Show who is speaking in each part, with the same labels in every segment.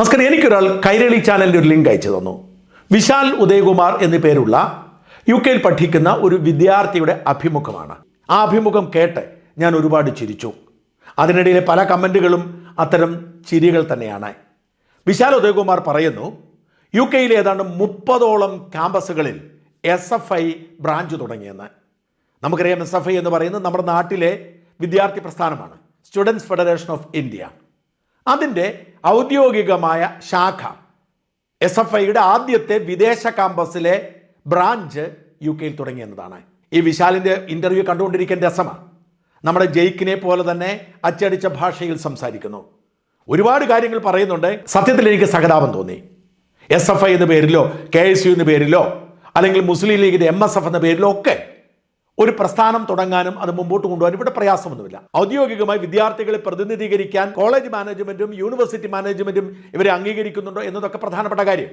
Speaker 1: നമസ്കാരം. എനിക്കൊരാൾ കൈരളി ചാനലിന്റെ ഒരു ലിങ്ക് അയച്ചു തന്നു. വിശാൽ ഉദയകുമാർ എന്നു പേരുള്ള യു കെയിൽ പഠിക്കുന്ന ഒരു വിദ്യാർത്ഥിയുടെ അഭിമുഖമാണ്. ആ അഭിമുഖം കേട്ട് ഞാൻ ഒരുപാട് ചിരിച്ചു. അതിനിടയിലെ പല കമന്റുകളും അത്തരം ചിരികൾ തന്നെയാണ്. വിശാൽ ഉദയകുമാർ പറയുന്നു യു കെയിലെ ഏതാണ്ട് മുപ്പതോളം ക്യാമ്പസുകളിൽ എസ് എഫ് ഐ ബ്രാഞ്ച് തുടങ്ങിയെന്ന്. നമുക്കറിയാം എസ് എഫ് ഐ എന്ന് പറയുന്നത് നമ്മുടെ നാട്ടിലെ വിദ്യാർത്ഥി പ്രസ്ഥാനമാണ്. Students federation of India. അതിന്റെ ഔദ്യോഗികമായ ശാഖ. എസ് എഫ് ഐയുടെ ആദ്യത്തെ വിദേശ കാമ്പസിലെ ബ്രാഞ്ച് യു കെയിൽ തുടങ്ങിയെന്നതാണ്. ഈ വിശാലിന്റെ ഇന്റർവ്യൂ കണ്ടുകൊണ്ടിരിക്കാൻ രസമാണ് നമ്മുടെ ജയിക്കിനെ പോലെ തന്നെ അച്ചടിച്ച ഭാഷയിൽ സംസാരിക്കുന്നു. ഒരുപാട് കാര്യങ്ങൾ പറയുന്നുണ്ട്. സത്യത്തിൽ എനിക്ക് സഹതാപം തോന്നി. എസ് എഫ് ഐ എന്ന പേരിലോ കെ എസ് യു എന്ന പേരിലോ അല്ലെങ്കിൽ മുസ്ലിം ലീഗിന്റെ എം എസ് എഫ് എന്ന പേരിലോ ഒക്കെ ഒരു പ്രസ്ഥാനം തുടങ്ങാനും അത് മുമ്പോട്ട് കൊണ്ടുപോകാനും ഇവിടെ പ്രയാസമൊന്നുമില്ല. ഔദ്യോഗികമായി വിദ്യാർത്ഥികളെ പ്രതിനിധീകരിക്കാൻ കോളേജ് മാനേജ്മെന്റും യൂണിവേഴ്സിറ്റി മാനേജ്മെന്റും ഇവരെ അംഗീകരിക്കുന്നുണ്ടോ എന്നതൊക്കെ പ്രധാനപ്പെട്ട കാര്യം.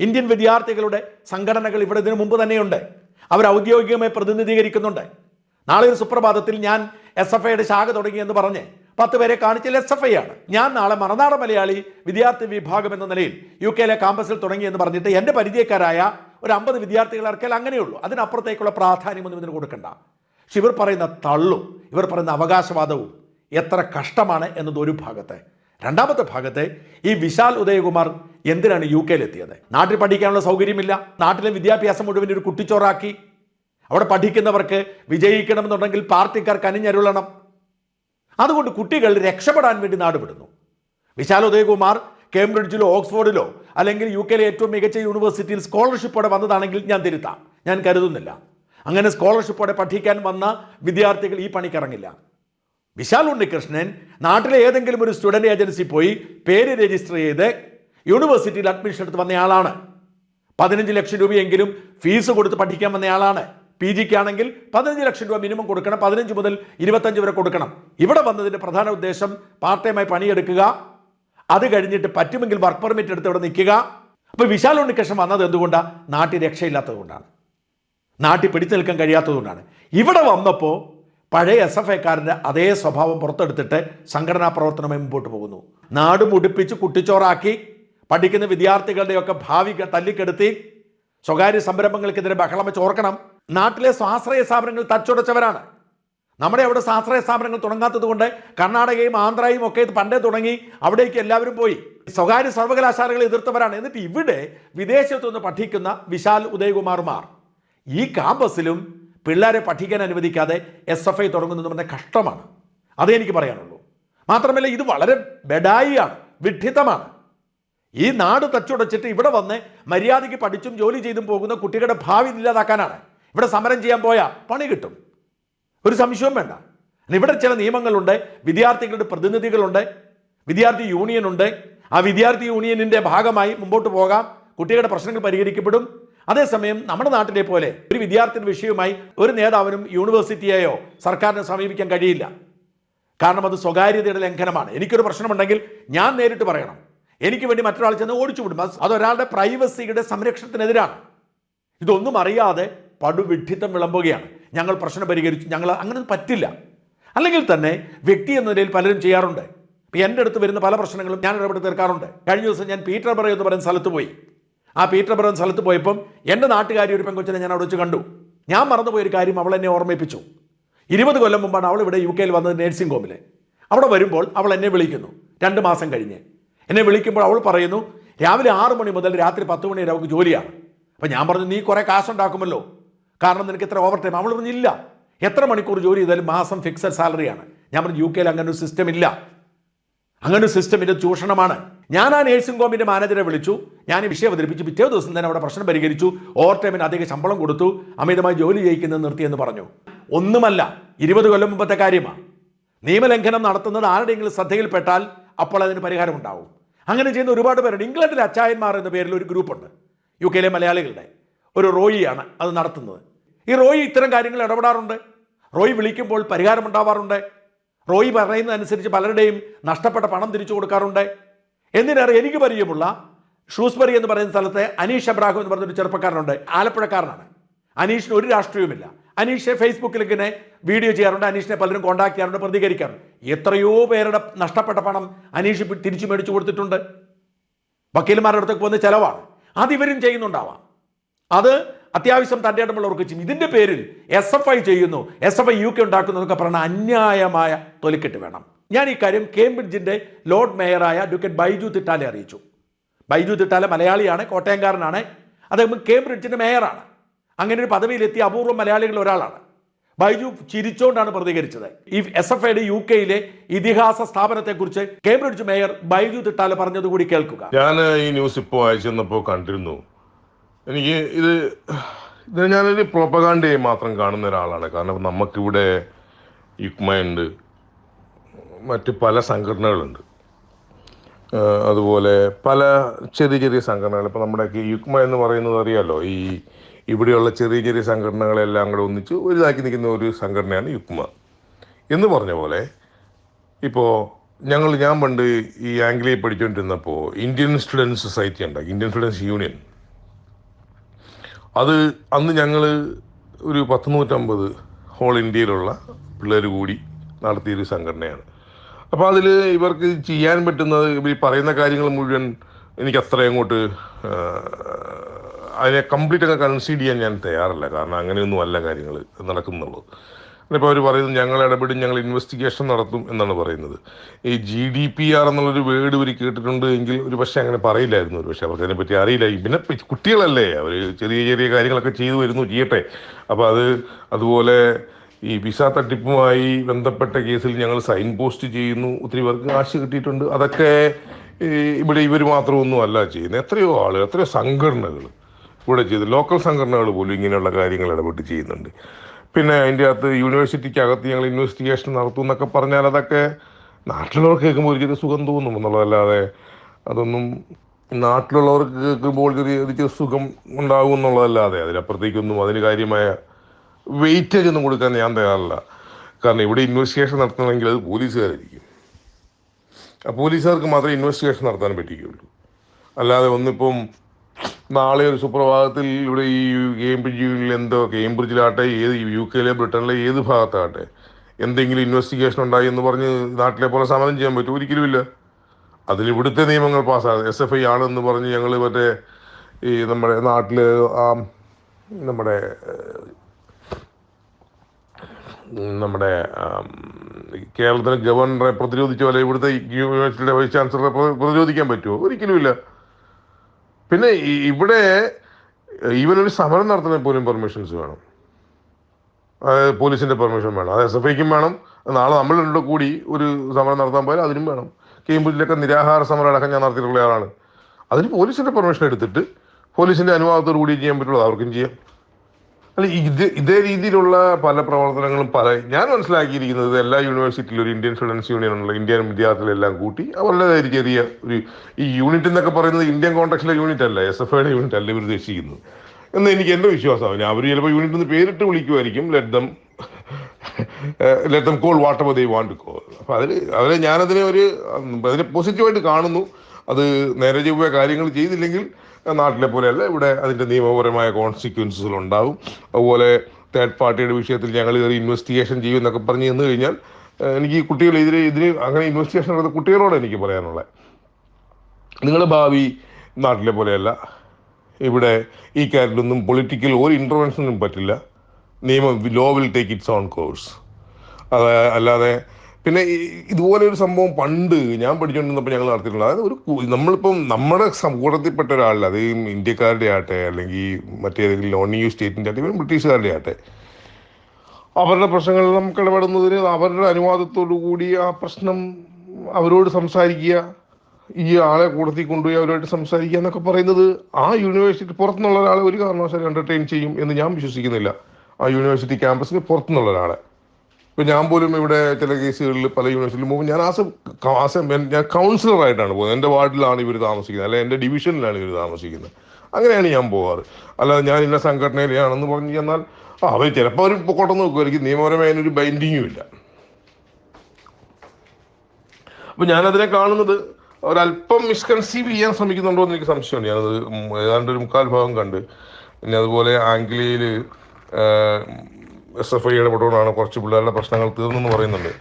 Speaker 1: ഇന്ത്യൻ വിദ്യാർത്ഥികളുടെ സംഘടനകൾ ഇവിടെ ഇതിനു മുമ്പ് തന്നെയുണ്ട്. അവർ ഔദ്യോഗികമായി പ്രതിനിധീകരിക്കുന്നുണ്ട്. നാളെ ഒരു സുപ്രഭാതത്തിൽ ഞാൻ എസ് എഫ് ഐയുടെ ശാഖ തുടങ്ങി എന്ന് പറഞ്ഞ് പത്ത് പേരെ കാണിച്ചാൽ എസ് എഫ് ഐ ആണ്. ഞാൻ നാളെ മറനാട് മലയാളി വിദ്യാർത്ഥി വിഭാഗം എന്ന നിലയിൽ യു കെയിലെ കാമ്പസിൽ തുടങ്ങി എന്ന് പറഞ്ഞിട്ട് എന്റെ പരിചയക്കാരായ ഒരു അമ്പത് വിദ്യാർത്ഥികൾ ഇറക്കിയാൽ അങ്ങനെയുള്ളൂ. അതിനപ്പുറത്തേക്കുള്ള പ്രാധാന്യമൊന്നും ഇതിന് കൊടുക്കണ്ട. പക്ഷെ ഇവർ പറയുന്ന തള്ളും ഇവർ പറയുന്ന അവകാശവാദവും എത്ര കഷ്ടമാണ് എന്നത് ഒരു ഭാഗത്തെ. രണ്ടാമത്തെ ഭാഗത്തെ ഈ വിശാൽ ഉദയകുമാർ എന്തിനാണ് യു കെയിലെത്തിയത് നാട്ടിൽ പഠിക്കാനുള്ള സൗകര്യമില്ല. നാട്ടിലെ വിദ്യാഭ്യാസം മുഴുവൻ ഒരു കുട്ടിച്ചോറാക്കി. അവിടെ പഠിക്കുന്നവർക്ക് വിജയിക്കണമെന്നുണ്ടെങ്കിൽ പാർട്ടിക്കാർ കനിഞ്ഞരുളണം. അതുകൊണ്ട് കുട്ടികൾ രക്ഷപ്പെടാൻ വേണ്ടി നാടുവിടുന്നു. വിശാൽ ഉദയകുമാർ കേംബ്രിഡ്ജിലോ ഓക്സ്ഫോർഡിലോ അല്ലെങ്കിൽ യു കെയിലെ ഏറ്റവും മികച്ച യൂണിവേഴ്സിറ്റിയിൽ സ്കോളർഷിപ്പോടെ വന്നതാണെങ്കിൽ ഞാൻ തിരുത്താം. ഞാൻ കരുതുന്നില്ല. അങ്ങനെ സ്കോളർഷിപ്പോടെ പഠിക്കാൻ വന്ന വിദ്യാർത്ഥികൾ ഈ പണിക്കിറങ്ങില്ല വിശാൽ ഉണ്ണികൃഷ്ണൻ നാട്ടിലെ ഏതെങ്കിലും ഒരു സ്റ്റുഡന്റ് ഏജൻസി പോയി പേര് രജിസ്റ്റർ ചെയ്ത് യൂണിവേഴ്സിറ്റിയിൽ അഡ്മിഷൻ എടുത്ത് വന്നയാളാണ്. പതിനഞ്ച് ലക്ഷം രൂപയെങ്കിലും ഫീസ് കൊടുത്ത് പഠിക്കാൻ വന്നയാളാണ്. പി ജിക്കാണെങ്കിൽ പതിനഞ്ച് ലക്ഷം രൂപ മിനിമം കൊടുക്കണം പതിനഞ്ച് മുതൽ ഇരുപത്തഞ്ച് വരെ കൊടുക്കണം. ഇവിടെ വന്നതിന്റെ പ്രധാന ഉദ്ദേശം പാർട്ട് ടൈമായി പണിയെടുക്കുക അത് കഴിഞ്ഞിട്ട് പറ്റുമെങ്കിൽ വർക്ക് പെർമിറ്റ് എടുത്ത് ഇവിടെ നിൽക്കുക. അപ്പോൾ വിശാൽ ഉണ്ണികൃഷ്ണൻ വന്നത് എന്തുകൊണ്ടാണ് നാട്ടിൽ രക്ഷയില്ലാത്തത് കൊണ്ടാണ് നാട്ടിൽ പിടിച്ചു നിൽക്കാൻ കഴിയാത്തതുകൊണ്ടാണ്. ഇവിടെ വന്നപ്പോൾ പഴയ എസ് എഫ് ഐക്കാരന്റെ അതേ സ്വഭാവം പുറത്തെടുത്തിട്ട് സംഘടനാ പ്രവർത്തനമായി മുമ്പോട്ട് പോകുന്നു. നാട് മുടിപ്പിച്ച് കുട്ടിച്ചോറാക്കി പഠിക്കുന്ന വിദ്യാർത്ഥികളുടെയൊക്കെ ഭാവി തല്ലിക്കെടുത്തി സ്വകാര്യ സംരംഭങ്ങൾക്കെതിരെ ബഹളം വെച്ച് ഓർക്കണം. നാട്ടിലെ സ്വാശ്രയ സ്ഥാപനങ്ങൾ തച്ചുടച്ചവരാണ്. നമ്മുടെ അവിടെ സ്വാശ്രയ സ്ഥാപനങ്ങൾ തുടങ്ങാത്തത് കൊണ്ട് കർണാടകയും ആന്ധ്രയും ഒക്കെ പണ്ടേ തുടങ്ങി അവിടേക്ക് എല്ലാവരും പോയി. സ്വകാര്യ സർവകലാശാലകളെ എതിർത്തവരാണ്. എന്നിട്ട് ഇവിടെ വിദേശത്തുനിന്ന് പഠിക്കുന്ന വിശാൽ ഉദയകുമാർമാർ. ഈ ക്യാമ്പസിലും പിള്ളേരെ പഠിക്കാൻ അനുവദിക്കാതെ എസ് എഫ് ഐ തുടങ്ങുന്നത് പറഞ്ഞ കഷ്ടമാണ്. അതേ എനിക്ക് പറയാനുള്ളൂ. മാത്രമല്ല ഇത് വളരെ ബെഡായിയാണ് വിഡ്ഢിത്തമാണ് ഈ നാട് തച്ചുടച്ചിട്ട് ഇവിടെ വന്ന് മര്യാദയ്ക്ക് പഠിച്ചും ജോലി ചെയ്തും പോകുന്ന കുട്ടികളുടെ ഭാവി ഇല്ലാതാക്കാനാണ്. ഇവിടെ സമരം ചെയ്യാൻ പോയാൽ പണി കിട്ടും. ഒരു സംശയവും വേണ്ട. ഇവിടെ ചില നിയമങ്ങളുണ്ട് വിദ്യാർത്ഥികളുടെ പ്രതിനിധികളുണ്ട് വിദ്യാർത്ഥി യൂണിയൻ ഉണ്ട്. ആ വിദ്യാർത്ഥി യൂണിയനിന്റെ ഭാഗമായി മുമ്പോട്ട് പോകാം കുട്ടികളുടെ പ്രശ്നങ്ങൾ പരിഹരിക്കപ്പെടും. അതേസമയം നമ്മുടെ നാട്ടിലെ പോലെ ഒരു വിദ്യാർത്ഥിയുടെ വിഷയവുമായി ഒരു നേതാവിനും യൂണിവേഴ്സിറ്റിയെയോ സർക്കാരിനെ സമീപിക്കാൻ കഴിയില്ല. കാരണം അത് സ്വകാര്യതയുടെ ലംഘനമാണ്. എനിക്കൊരു പ്രശ്നമുണ്ടെങ്കിൽ ഞാൻ നേരിട്ട് പറയണം. എനിക്ക് വേണ്ടി മറ്റൊരാൾ ചെന്ന് ഓടിച്ചു വിടും അത് അതൊരാളുടെ പ്രൈവസിയുടെ സംരക്ഷണത്തിനെതിരാണ്. ഇതൊന്നും അറിയാതെ പടുവിഡ്ഢിത്തം വിളമ്പുകയാണ്. ഞങ്ങൾ പ്രശ്നം പരിഹരിച്ചു ഞങ്ങൾ അങ്ങനെ പറ്റില്ല. അല്ലെങ്കിൽ തന്നെ വ്യക്തി എന്ന നിലയിൽ പലരും ചെയ്യാറുണ്ട്. എന്റെ അടുത്ത് വരുന്ന പല പ്രശ്നങ്ങളും ഞാൻ ഇടപെട്ട് തീർക്കാറുണ്ട്. കഴിഞ്ഞ ദിവസം ഞാൻ പീറ്റർ ബറ എന്ന് പറയുന്ന സ്ഥലത്ത് പോയി. ആ പീറ്റർ എന്ന സ്ഥലത്ത് പോയപ്പം എന്റെ നാട്ടുകാരി ഒരു പെങ്കൊച്ചിനെ ഞാൻ അവിടെ വെച്ച് കണ്ടു. ഞാൻ മറന്നുപോയൊരു കാര്യം അവൾ എന്നെ ഓർമ്മിപ്പിച്ചു. ഇരുപത് കൊല്ലം മുമ്പാണ് അവൾ ഇവിടെ യു കെയിൽ വന്നത് നേഴ്സിംഗ് ഹോമിൽ. അവിടെ വരുമ്പോൾ അവൾ എന്നെ വിളിക്കുന്നു രണ്ട് മാസം കഴിഞ്ഞ്. എന്നെ വിളിക്കുമ്പോൾ അവൾ പറയുന്നു രാവിലെ ആറ് മണി മുതൽ രാത്രി പത്ത് മണി വരെ അവൾക്ക് ജോലിയാണ്. അപ്പം ഞാൻ പറഞ്ഞു നീ കുറേ കാശുണ്ടാക്കുമല്ലോ. കാരണം നിനക്ക് എത്ര ഓവർ ടൈം അവൾ പറഞ്ഞില്ല എത്ര മണിക്കൂർ ജോലി ചെയ്താലും മാസം ഫിക്സഡ് സാലറിയാണ് ഞാൻ പറഞ്ഞു യു കെയിൽ അങ്ങനെ ഒരു സിസ്റ്റം ഇല്ല. അങ്ങനെ ഒരു സിസ്റ്റം ഇത് ചൂഷണമാണ്. ഞാൻ ആ നേഴ്സിംഗ് ഹോമിന്റെ മാനേജറെ വിളിച്ചു. ഞാൻ ഈ വിഷയം അവതരിപ്പിച്ചു പിറ്റേ ദിവസം തന്നെ അവിടെ പ്രശ്നം പരിഹരിച്ചു. ഓവർ ടൈമിന് അധിക ശമ്പളം കൊടുത്തു. അമിതമായി ജോലി ചെയ്യിക്കുന്നത് നിർത്തിയെന്ന് പറഞ്ഞു. ഒന്നുമല്ല ഇരുപത് കൊല്ലം മുമ്പത്തെ കാര്യമാണ്. നിയമലംഘനം നടത്തുന്നത് ആരുടെയെങ്കിലും ശ്രദ്ധയിൽപ്പെട്ടാൽ അപ്പോൾ അതിന് പരിഹാരം ഉണ്ടാവും. അങ്ങനെ ചെയ്യുന്ന ഒരുപാട് പേരുണ്ട്. ഇംഗ്ലണ്ടിലെ അച്ചായന്മാർ എന്ന പേരിൽ ഒരു ഗ്രൂപ്പുണ്ട്. യു കെയിലെ മലയാളികളുടെ. ഒരു റോയിയാണ് അത് നടത്തുന്നത്. ഈ റോയി ഇത്തരം കാര്യങ്ങൾ ഇടപെടാറുണ്ട്? റോയി വിളിക്കുമ്പോൾ പരിഹാരം ഉണ്ടാവാറുണ്ട്? റോയി പറയുന്നതനുസരിച്ച് പലരുടെയും നഷ്ടപ്പെട്ട പണം തിരിച്ചു കൊടുക്കാറുണ്ട്? എന്തിനേറെ എനിക്ക് പരിചയമുള്ള ഷൂസ്ബറി എന്ന് പറയുന്ന സ്ഥലത്തെ അനീഷ് അബ്രാഹം എന്ന് പറഞ്ഞൊരു ചെറുപ്പക്കാരനുണ്ട്. ആലപ്പുഴക്കാരനാണ്. അനീഷിന് ഒരു രാഷ്ട്രീയവുമില്ല. അനീഷ് ഫേസ്ബുക്കിൽ ഇങ്ങനെ വീഡിയോ ചെയ്യാറുണ്ട്. അനീഷിനെ പലരും കോൺടാക്ട് ചെയ്യാറുണ്ട് പ്രതികരിക്കാറുണ്ട്. എത്രയോ പേരുടെ നഷ്ടപ്പെട്ട പണം അനീഷ് തിരിച്ചു മേടിച്ചു കൊടുത്തിട്ടുണ്ട്. വക്കീൽമാരുടെ അടുത്തേക്ക് പോകുന്ന ചിലവാണ്. അതിവരും ചെയ്യുന്നുണ്ടാവാം. അത് അത്യാവശ്യം തന്റെ ഇടമുള്ളവർക്ക് ചെയ്യും ഇതിന്റെ പേരിൽ എസ് എഫ് ഐ ചെയ്യുന്നു. S F I U K ഉണ്ടാക്കുന്നു എന്നൊക്കെ പറഞ്ഞ അന്യായമായ തൊലിക്കെട്ട് വേണം. ഞാൻ ഈ കാര്യം കേംബ്രിഡ്ജിന്റെ ലോർഡ് മേയറായ അഡ്വക്കേറ്റ് ബൈജു തിട്ടാലെ അറിയിച്ചു. ബൈജു തിട്ടാലെ മലയാളിയാണ് കോട്ടയംകാരനാണ്. അദ്ദേഹം കേംബ്രിഡ്ജിന്റെ മേയറാണ്. അങ്ങനെ ഒരു പദവിയിലെത്തിയ അപൂർവം മലയാളികൾ ഒരാളാണ്. ബൈജു ചിരിച്ചുകൊണ്ടാണ് പ്രതികരിച്ചത്. ഈ എസ് എഫ് ഐയുടെ യു കെയിലെ ഇതിഹാസ സ്ഥാപനത്തെക്കുറിച്ച് കേംബ്രിഡ്ജ് മേയർ ബൈജു തിട്ടാലെ പറഞ്ഞതുകൂടി കേൾക്കുക.
Speaker 2: ഞാൻ ഈ ന്യൂസ് ഇപ്പോൾ വായിച്ചെന്നപ്പോൾ കണ്ടിരുന്നു. എനിക്ക് ഇത് ഇത് ഞാനൊരു പ്രൊപ്പഗാണ്ടയെ മാത്രം കാണുന്ന ഒരാളാണ്. കാരണം നമുക്കിവിടെ യുക്മയുണ്ട് മറ്റ് പല സംഘടനകളുണ്ട്. അതുപോലെ പല ചെറിയ ചെറിയ സംഘടനകൾ. ഇപ്പോൾ നമ്മുടെ യുക്മ എന്ന് പറയുന്നത് അറിയാലോ? ഈ ഇവിടെയുള്ള ചെറിയ ചെറിയ സംഘടനകളെല്ലാം കൂടെ ഒന്നിച്ച് ഒരിതാക്കി നിൽക്കുന്ന ഒരു സംഘടനയാണ് യുക്മ എന്ന് പറഞ്ഞ പോലെ ഇപ്പോൾ ഞങ്ങൾ ഞാൻ പണ്ട് ഈ ആംഗ്ലയിൽ പഠിച്ചുകൊണ്ടിരുന്നപ്പോൾ ഇന്ത്യൻ സ്റ്റുഡൻസ് സൊസൈറ്റി ഉണ്ടാക്കി ഇന്ത്യൻ സ്റ്റുഡൻസ് യൂണിയൻ. അത് അന്ന് ഞങ്ങൾ ഒരു പത്ത് നൂറ്റമ്പത് ഹോൾ ഇന്ത്യയിലുള്ള പിള്ളേർ കൂടി നടത്തിയൊരു സംഘടനയാണ്. അപ്പോൾ അതിൽ ഇവർക്ക് ചെയ്യാൻ പറ്റുന്നത് ഈ പറയുന്ന കാര്യങ്ങൾ മുഴുവൻ എനിക്ക് അത്ര അങ്ങോട്ട് അതിനെ കംപ്ലീറ്റ് അങ്ങ് കൺസീഡ് ചെയ്യാൻ ഞാൻ തയ്യാറല്ല. കാരണം അങ്ങനെയൊന്നും അല്ല കാര്യങ്ങൾ നടക്കുന്നുള്ളൂ ഇപ്പോൾ അവർ പറയുന്നത് ഞങ്ങൾ ഇടപെടും ഞങ്ങൾ ഇൻവെസ്റ്റിഗേഷൻ നടത്തും എന്നാണ് പറയുന്നത്. ഈ ജി ഡി പി ആർ എന്നുള്ളൊരു വേർഡ് ഇവർ കേട്ടിട്ടുണ്ട് എങ്കിൽ ഒരു പക്ഷേ അങ്ങനെ പറയില്ലായിരുന്നു. ഒരു പക്ഷേ അവർക്ക് അതിനെപ്പറ്റി അറിയില്ല. പിന്നെ കുട്ടികളല്ലേ? അവർ ചെറിയ ചെറിയ കാര്യങ്ങളൊക്കെ ചെയ്തു വരുന്നു. ചെയ്യട്ടെ. അപ്പോൾ അത് അതുപോലെ ഈ വിസ തട്ടിപ്പുമായി ബന്ധപ്പെട്ട കേസിൽ ഞങ്ങൾ സൈൻ പോസ്റ്റ് ചെയ്യുന്നു. ഒത്തിരി പേർക്ക് കാശ് കിട്ടിയിട്ടുണ്ട്. അതൊക്കെ ഇവിടെ ഇവർ മാത്രമൊന്നും അല്ല ചെയ്യുന്നത്. എത്രയോ ആളുകൾ എത്രയോ സംഘടനകൾ ഇവിടെ ചെയ്ത്. ലോക്കൽ സംഘടനകൾ പോലും ഇങ്ങനെയുള്ള കാര്യങ്ങൾ ഇടപെട്ട് ചെയ്യുന്നുണ്ട്. പിന്നെ അതിന്റെ അകത്ത് യൂണിവേഴ്സിറ്റിക്ക് അകത്ത് ഞങ്ങൾ ഇൻവെസ്റ്റിഗേഷൻ നടത്തും എന്നൊക്കെ പറഞ്ഞാൽ അതൊക്കെ നാട്ടിലുള്ളവർക്ക് കേൾക്കുമ്പോൾ ഒരു ചെറിയ സുഖം തോന്നും എന്നുള്ളതല്ലാതെ അതൊന്നും നാട്ടിലുള്ളവർക്ക് കേൾക്കുമ്പോൾ ചെറിയ ഒരു ചെറിയ സുഖം ഉണ്ടാകും എന്നുള്ളതല്ലാതെ അതിനപ്പുറത്തേക്കൊന്നും അതിന് കാര്യമായ വെയിറ്റേജ് ഒന്നും കൊടുക്കാൻ ഞാൻ തയ്യാറല്ല. കാരണം ഇവിടെ ഇൻവെസ്റ്റിഗേഷൻ നടത്തണമെങ്കിൽ അത് പോലീസുകാരായിരിക്കും. ആ പോലീസുകാർക്ക് മാത്രമേ ഇൻവെസ്റ്റിഗേഷൻ നടത്താൻ പറ്റിക്കുള്ളൂ അല്ലാതെ ഒന്നിപ്പം നാളെ ഒരു സുപ്രഭാതത്തിൽ ഇവിടെ ഈ കേംബ്രിഡ്ജിൽ എന്തോ കേംബ്രിഡ്ജിലാട്ടെ ഏത് യു കെയിലെ ബ്രിട്ടനിലെ ഏത് ഭാഗത്താകട്ടെ എന്തെങ്കിലും ഇൻവെസ്റ്റിഗേഷൻ ഉണ്ടായി എന്ന് പറഞ്ഞ് നാട്ടിലെ പോലെ സമരം ചെയ്യാൻ പറ്റും ഒരിക്കലുമില്ല അതിൽ ഇവിടുത്തെ നിയമങ്ങൾ പാസ്സാകും എസ് എഫ് ഐ ആണെന്ന് പറഞ്ഞ് ഞങ്ങൾ മറ്റേ ഈ നമ്മുടെ നാട്ടിൽ നമ്മുടെ നമ്മുടെ കേരളത്തിലെ ഗവർണറെ പ്രതിരോധിച്ച പോലെ ഇവിടുത്തെ യൂണിവേഴ്സിറ്റിയുടെ വൈസ് ചാൻസലറെ പ്ര- പ്രതിരോധിക്കാൻ പറ്റുമോ ഒരിക്കലുമില്ല പിന്നെ ഇവിടെ ഒരു സമരം നടത്തണമെങ്കിൽ പോലും പെർമിഷൻസ് വേണം. പോലീസിന്റെ പെർമിഷൻ വേണം. അത് എസ് എഫ് ഐക്കും വേണം. നാളെ നമ്മൾ രണ്ടു കൂടി ഒരു സമരം നടത്താൻ പോയാൽ അതിനും വേണം. കേംബ്രിഡ്ജിലൊക്കെ നിരാഹാര സമരം അടക്കം ഞാൻ നടത്തിയിട്ടുള്ള ആളാണ്. അതിന് പോലീസിന്റെ പെർമിഷൻ എടുത്തിട്ട് പോലീസിന്റെ അനുവാദത്തോടു കൂടി ചെയ്യാൻ പറ്റുള്ളൂ. അവർക്കും ചെയ്യാം. അല്ല ഇത് ഇതേ രീതിയിലുള്ള പല പ്രവർത്തനങ്ങളും പല ഞാൻ മനസ്സിലാക്കിയിരിക്കുന്നത് എല്ലാ യൂണിവേഴ്സിറ്റിയിലും ഒരു ഇന്ത്യൻ സ്റ്റുഡൻസ് യൂണിയൻ ഉള്ള ഇന്ത്യൻ വിദ്യാർത്ഥികളെല്ലാം കൂട്ടി ഒരു ചെറിയ ഒരു ഈ യൂണിറ്റ് എന്നൊക്കെ പറയുന്നത് ഇന്ത്യൻ കോൺടാക്സിലെ യൂണിറ്റ് അല്ല എസ് എഫ് ഐയുടെ യൂണിറ്റ് അല്ല ഇവർ ഉദ്ദേശിക്കുന്നത്. എന്ന് എനിക്ക് എന്റെ വിശ്വാസമാണ്. അവർ ചിലപ്പോൾ യൂണിറ്റ് നിന്ന് പേരിട്ട് വിളിക്കുമായിരിക്കും let them let them call whatever they want call അപ്പോൾ അതിൽ അവരെ ഞാനതിനെ ഒരു അതിനെ പോസിറ്റീവായിട്ട് കാണുന്നു. അത് നേരെ ചൊവ്വ കാര്യങ്ങൾ ചെയ്തില്ലെങ്കിൽ നാട്ടിലെ പോലെയല്ല ഇവിടെ അതിന്റെ നിയമപരമായ കോൺസിക്വൻസുകൾ ഉണ്ടാവും. അതുപോലെ തേർഡ് പാർട്ടിയുടെ വിഷയത്തിൽ ഞങ്ങൾ കയറി ഇൻവെസ്റ്റിഗേഷൻ ചെയ്യും എന്നൊക്കെ പറഞ്ഞ് നിന്ന് കഴിഞ്ഞാൽ എനിക്ക് കുട്ടികൾ ഇതിന് ഇതിന് അങ്ങനെ ഇൻവെസ്റ്റിഗേഷൻ നടത്തുന്ന കുട്ടികളോട് എനിക്ക് പറയാനുള്ളത് നിങ്ങളുടെ ഭാവി നാട്ടിലെ പോലെയല്ല ഇവിടെ ഈ കാര്യത്തിലൊന്നും പൊളിറ്റിക്കൽ ഒരു ഇന്റർവെൻഷനും പറ്റില്ല. നിയമം law will take its own course അത് അല്ലാതെ പിന്നെ ഇതുപോലെ ഒരു സംഭവം പണ്ട് ഞാൻ പഠിച്ചുകൊണ്ടിരുന്നപ്പോൾ ഞങ്ങൾ നടത്തിയിട്ടുണ്ട് അതായത് ഒരു നമ്മളിപ്പം നമ്മുടെ കൂട്ടത്തിൽപ്പെട്ട ഒരാളല്ല അത് ഇന്ത്യക്കാരുടെ ആട്ടെ അല്ലെങ്കിൽ മറ്റേതെങ്കിലും നോൺ യു സ്റ്റേറ്റിന്റെ ആട്ടെ ബ്രിട്ടീഷുകാരുടെ ആട്ടെ അവരുടെ പ്രശ്നങ്ങളിൽ നമുക്ക് ഇടപെടുന്നതിന് അവരുടെ അനുവാദത്തോടു കൂടി ആ പ്രശ്നം അവരോട് സംസാരിക്കുക ഈ ആളെ കൂടത്തിൽ കൊണ്ടുപോയി അവരുമായിട്ട് സംസാരിക്കുക എന്നൊക്കെ പറയുന്നത് ആ യൂണിവേഴ്സിറ്റി പുറത്തുനിന്നുള്ള ഒരാളെ ഒരു കാരണവശാലും എന്റർടൈൻ ചെയ്യും എന്ന് ഞാൻ വിശ്വസിക്കുന്നില്ല. ആ യൂണിവേഴ്സിറ്റി ക്യാമ്പസിന് പുറത്തുനിന്നുള്ള ഒരാളെ. ഇപ്പം ഞാൻ പോലും ഇവിടെ ചില കേസുകളിൽ പല യൂണിവേഴ്സിറ്റിയിലും പോകുമ്പോൾ ഞാൻ ആസ് ആസ് ഞാൻ കൗൺസിലറായിട്ടാണ് പോകുന്നത്. എന്റെ വാർഡിലാണ് ഇവർ താമസിക്കുന്നത്. അല്ലെങ്കിൽ എന്റെ ഡിവിഷനിലാണ് ഇവർ താമസിക്കുന്നത്. അങ്ങനെയാണ് ഞാൻ പോകാറ് അല്ലാതെ ഞാൻ ഇന്ന സംഘടനയിലാണെന്ന് പറഞ്ഞു ചെന്നാൽ അവർ ചിലപ്പോൾ അവർ പൊക്കോട്ടെന്ന് നോക്കുമായിരിക്കും നിയമപരമായ ഒരു ബൈൻഡിങ്ങും ഇല്ല. അപ്പം ഞാനതിനെ കാണുന്നത് ഒരല്പം മിസ്കൺസീവ് ചെയ്യാൻ ശ്രമിക്കുന്നുണ്ടോ എന്ന് എനിക്ക് സംശയമുണ്ട്. ഞാനത് ഏതാണ്ട് ഒരു മുക്കാൽ ഭാഗം കണ്ട്. പിന്നെ അതുപോലെ ആംഗ്ലയിൽ എസ് എഫ് ഐ ഇടപെട്ടുകൊണ്ടാണ് കുറച്ച് പിള്ളേരുടെ പ്രശ്നങ്ങൾ തീർന്നെന്ന് പറയുന്നുണ്ട്.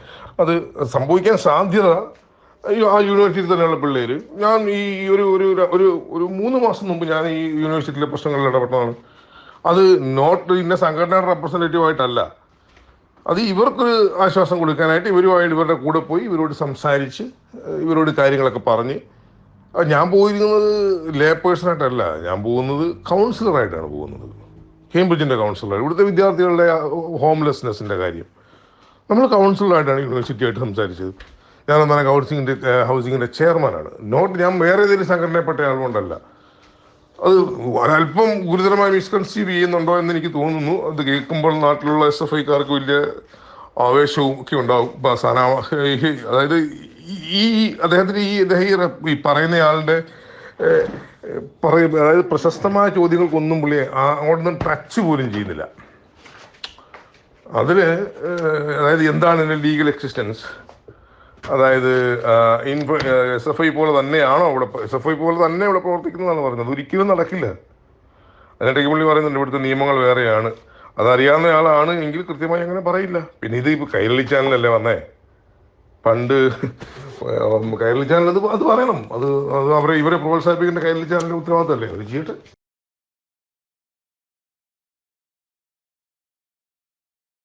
Speaker 2: അത് സംഭവിക്കാൻ സാധ്യത ആ യൂണിവേഴ്സിറ്റി തന്നെയുള്ള പിള്ളേർ ഞാൻ ഈ ഒരു ഒരു ഒരു ഒരു മൂന്ന് മാസം മുമ്പ് ഞാൻ ഈ യൂണിവേഴ്സിറ്റിയിലെ പ്രശ്നങ്ങളിൽ ഇടപെട്ടതാണ്. അത് നോട്ട് ഇന്ന സംഘടനയുടെ റെപ്രസെന്റേറ്റീവ് ആയിട്ടല്ല. അത് ഇവർക്കൊരു ആശ്വാസം കൊടുക്കാനായിട്ട് ഇവരുമായിട്ട് ഇവരുടെ കൂടെ പോയി ഇവരോട് സംസാരിച്ച് ഇവരോട് കാര്യങ്ങളൊക്കെ പറഞ്ഞ്. ഞാൻ പോയിരിക്കുന്നത് ലേ പേഴ്സണായിട്ടല്ല ഞാൻ പോകുന്നത് കൗൺസിലറായിട്ടാണ് പോകുന്നത്. കേംബ്രിഡ്ജിന്റെ കൗൺസിലർ ഇവിടുത്തെ വിദ്യാർത്ഥികളുടെ ഹോംലെസ്നെസ്സിന്റെ കാര്യം. നമ്മൾ കൗൺസിലറായിട്ടാണ് യൂണിവേഴ്സിറ്റിയായിട്ട് സംസാരിച്ചത്. ഞാൻ എന്താണ് ഹൗസിങ്ങിന്റെ ഹൗസിങ്ങിന്റെ ചെയർമാനാണ്. നോട്ട് ഞാൻ വേറെ ഏതെങ്കിലും സംഘടനയിൽപ്പെട്ട ആളുകൊണ്ടല്ല. അത് ഒരല്പം ഗുരുതരമായി മിസ്കൺസീവ് ചെയ്യുന്നുണ്ടോ എന്ന് എനിക്ക് തോന്നുന്നു. അത് കേൾക്കുമ്പോൾ നാട്ടിലുള്ള എസ് എഫ് ഐക്കാർക്ക് വലിയ ആവേശവും ഒക്കെ ഉണ്ടാവും. അതായത് ഈ- അദ്ദേഹത്തിന് ഈ അദ്ദേഹം ഈ പറയുന്നയാളുടെ പറയ അതായത് പ്രശസ്തമായ ചോദ്യങ്ങൾക്കൊന്നും പുള്ളി ആ- അങ്ങോട്ടൊന്നും ടച്ച് പോലും ചെയ്യുന്നില്ല. അതിൽ അതായത് എന്താണ് എന്റെ ലീഗൽ എക്സിസ്റ്റൻസ് അതായത് എസ് എഫ് ഐ പോലെ തന്നെയാണോ ഇവിടെ എസ് എഫ് ഐ പോലെ തന്നെ ഇവിടെ പ്രവർത്തിക്കുന്നതാണ് പറയുന്നത്. ഒരിക്കലും നടക്കില്ല. അതിനിടയ്ക്ക് പുള്ളി പറയുന്നുണ്ട് ഇവിടുത്തെ നിയമങ്ങൾ വേറെയാണ്. അതറിയാവുന്ന ആളാണ് എങ്കിൽ കൃത്യമായി അങ്ങനെ പറയില്ല. പിന്നെ ഇത് ഇപ്പോൾ കൈരളി ചാനലല്ലേ വന്നേ? പണ്ട് കൈരളി ചാനൽ അത് അത് പറയണം. അത് അത് അവരെ ഇവരെ പ്രോത്സാഹിപ്പിക്കേണ്ട കൈരളി ചാനലിന്റെ ഉത്തരവാദിത്തമല്ലേ? അത് ചെയ്യട്ടെ.